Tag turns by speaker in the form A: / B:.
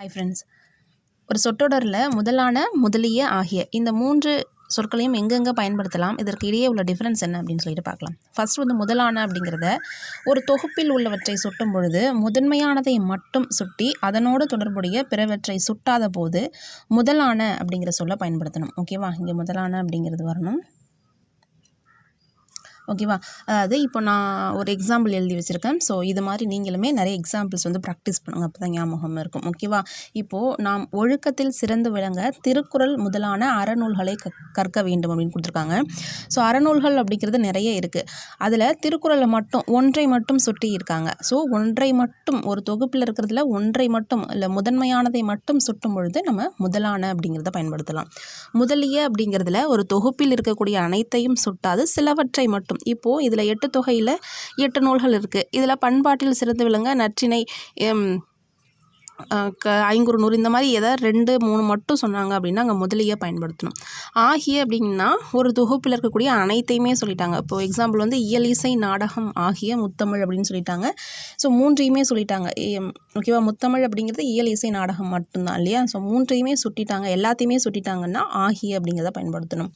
A: Hi friends ஒரு சொற்றொடரில் முதலான முதலிய ஆகிய இந்த மூன்று சொற்களையும் எங்கெங்கே பயன்படுத்தலாம் இதற்கு இடையே உள்ள டிஃப்ரென்ஸ் என்ன அப்படின்னு சொல்லிட்டு பார்க்கலாம். ஃபர்ஸ்ட் வந்து முதலான அப்படிங்கிறத ஒரு தொகுப்பில் உள்ளவற்றை சுட்டும் பொழுது முதன்மையானதை மட்டும் சுட்டி அதனோடு தொடர்புடைய பிறவற்றை சுட்டாத போது முதலான அப்படிங்கிற சொல்ல பயன்படுத்தணும். ஓகேவா இங்கே முதலான அப்படிங்கிறது வரணும். ஓகேவா? அதாவது இப்போ நான் ஒரு எக்ஸாம்பிள் எழுதி வச்சுருக்கேன். ஸோ இது மாதிரி நீங்களுமே நிறைய எக்ஸாம்பிள்ஸ் வந்து ப்ராக்டிஸ் பண்ணுங்கள் அப்போ தான் ஞாபகம் இருக்கும். ஓகேவா? இப்போது நாம் ஒழுக்கத்தில் சிறந்து விளங்க திருக்குறள் முதலான அறநூல்களை க கற்க வேண்டும் அப்படின்னு கொடுத்துருக்காங்க. ஸோ அறநூல்கள் அப்படிங்கிறது நிறைய இருக்குது அதில் திருக்குறளை மட்டும் ஒன்றை மட்டும் சுட்டி இருக்காங்க. ஸோ ஒன்றை மட்டும் ஒரு தொகுப்பில் இருக்கிறதுல ஒன்றை மட்டும் இல்லை முதன்மையானதை மட்டும் சுட்டும் பொழுது நம்ம முதலான அப்படிங்கிறத பயன்படுத்தலாம். முதலிய அப்படிங்கிறதுல ஒரு தொகுப்பில் இருக்கக்கூடிய அனைத்தையும் சுட்டாது சிலவற்றை மட்டும் இப்போது இதில் எட்டு தொகையில் எட்டு நூல்கள் இருக்குது இதில் பண்பாட்டில் சிறந்து விளங்க நற்றினை க ஐங்குறு நூறு இந்த மாதிரி எதாவது ரெண்டு மூணு மட்டும் சொன்னாங்க அப்படின்னா அங்கே முதலிய பயன்படுத்தணும். ஆகிய அப்படின்னா ஒரு தொகுப்பில் இருக்கக்கூடிய அனைத்தையுமே சொல்லிட்டாங்க. இப்போ எக்ஸாம்பிள் வந்து இயல் இசை நாடகம் ஆகிய முத்தமிழ் அப்படின்னு சொல்லிட்டாங்க. ஸோ மூன்றையுமே சொல்லிட்டாங்க. ஓகேவா முத்தமிழ் அப்படிங்கிறது இயல் இசை நாடகம் மட்டும்தான் இல்லையா? ஸோ மூன்றையுமே சுட்டிட்டாங்க. எல்லாத்தையுமே சுட்டிட்டாங்கன்னா ஆகிய அப்படிங்கிறத பயன்படுத்தணும்.